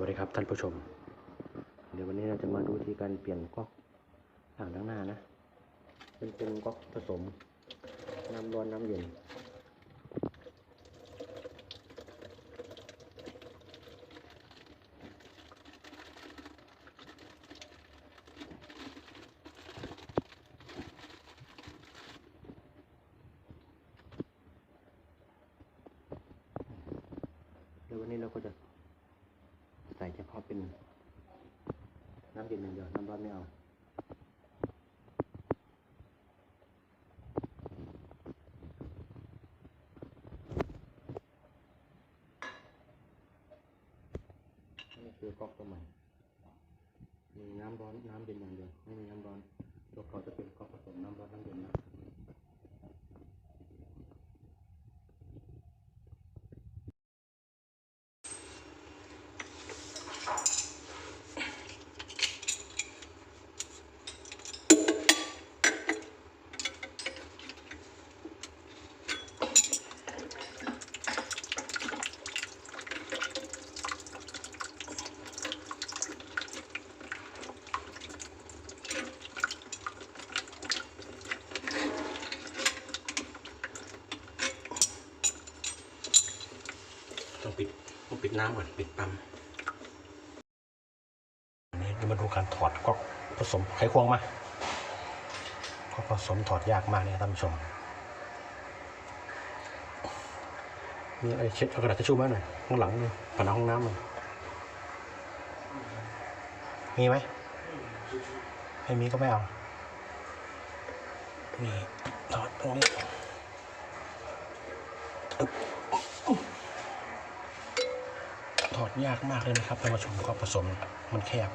วัสดีครับท่านผู้ชม เดี๋ยววันนี้เราจะมาดูวิธีการเปลี่ยนก๊อกอ่างล้างหน้านะ เป็นเป็นก๊อกผสมน้ำร้อนน้ำเย็นเดี๋ยววันนี้เราก็จะ เฉพาะเป็นน้ำเย็นอย่างเดียวน้ำร้อนไม่เอานี่คือก๊อกตัวใหม่มีน้ำร้อนน้ำเย็นอย่างเดียวไม่มีน้ำร้อนตัวเขาจะเป็นำร้อนน้ำเย็นนะ ต้องปิด ต้องปิดน้ำก่อนปิดปั๊มนนี้เรามาดูการถอดก๊อกผสมไขควงมาก๊อกผสมถอดยากมากเนี่ยท่านผู้ชมมีอะไรเช็ดเอากระดาษทิชชู่มาหน่อยข้างหลังนี่ผนังห้องน้ำมันมีไหมไม่มีก็ไม่เอานี่ถอดตรงนี้อึ๊บ ถอดยากมากเลยนะครับท่านผู้ชมก็ผสมมันแคบ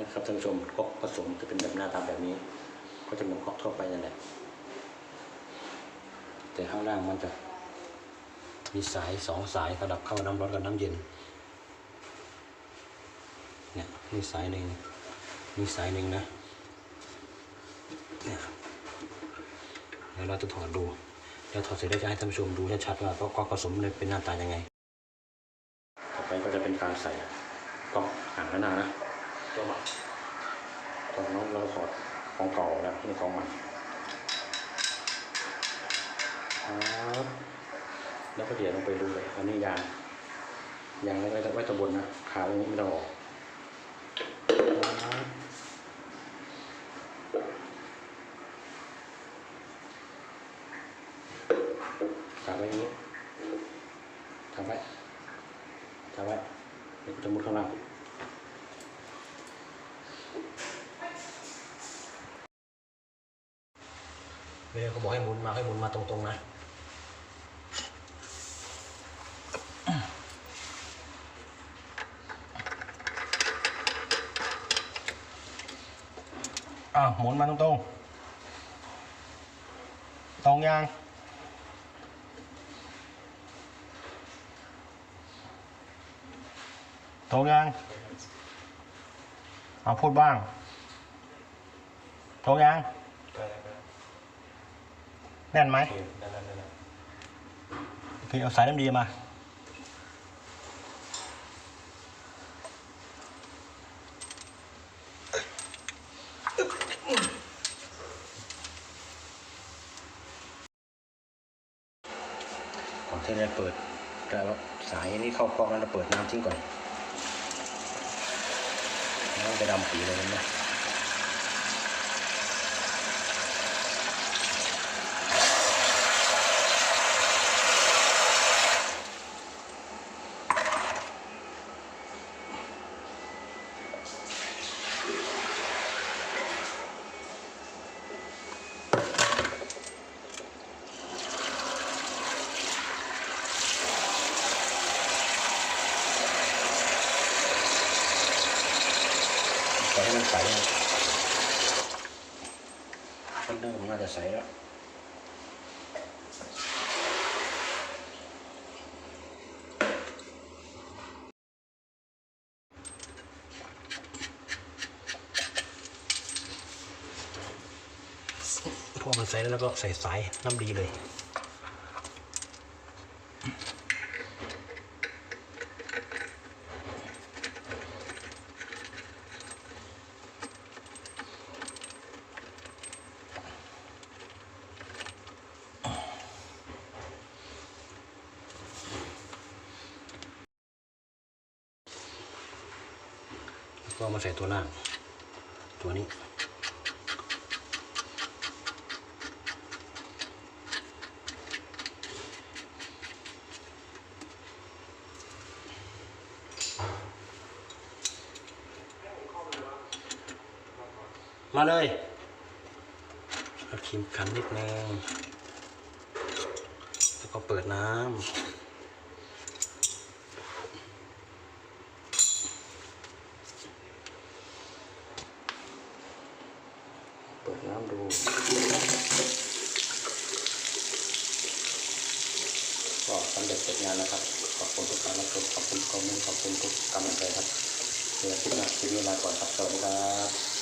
นะครับท่านผู้ชมก๊อกผสมจะเป็นแบบหน้าตาแบบนี้ ก็จะเหมือนก๊อกทั่วไปนั่นแหละ แต่ข้างล่างมันจะมีสายสองสายสลับเข้าน้ำร้อนกับน้ำเย็นเนี่ยมีสายหนึ่งมีสายหนึ่งนะเนี่ยเดี๋ยวเราจะถอดดูเดี๋ยวถอดเสร็จแล้วจะให้ท่านผู้ชมดูชัดๆว่าก๊อกผสมเนี่ยเป็นหน้าตายังไง ต่อไปก็จะเป็นการใส่ก๊อกอ่างล้างหน้านะตัวใหม่ตอนนั้นเราถอดของเก่าแล้วนี่ของใหม่ แล้วก็เดี๋ยวลงไปดูเลยอันนี้ยางยางไว้ไว้ตะบนนะขาตรงนี้ไม่ต้องออกขาไว้นี้ทำไว้ทำไว้เดี๋ยวจะมุดข้างล่างเวลาเขาบอกให้หมุนมาให้หมุนมาตรงๆนะ อ้าวหมุนมาตรงตรงๆตรงยังตรงยังเอาพูดบ้างตรงยังแน่นไหมโอเคเอาสายน้ำดีมา อนที่จะเปิดจะเอาสายนี้เข้าคอกแล้วเราเปิดน้ำทิ้งก่อนน้ำจะดำปีเลยนะ ให้มันใสมันเริ่มน่าจะใสแล้วพอมันใสแล้วก็ใส่สายน้ำดีเลย มาใส่ตัวล่าง ตัวนี้ มาเลยเอาครีมกันนิดนึง แล้วก็เปิดน้ำ เปิดน้ำดู ก็ สำเร็จเสร็จงานนะครับ ขอบคุณทุกการรับชมขอบคุณคอมเมนต์ขอบคุณทุกกำลังใจครับเดี๋ยวคลิปหน้าคลิปนี้ลาก่อนครับสวัสดีครับ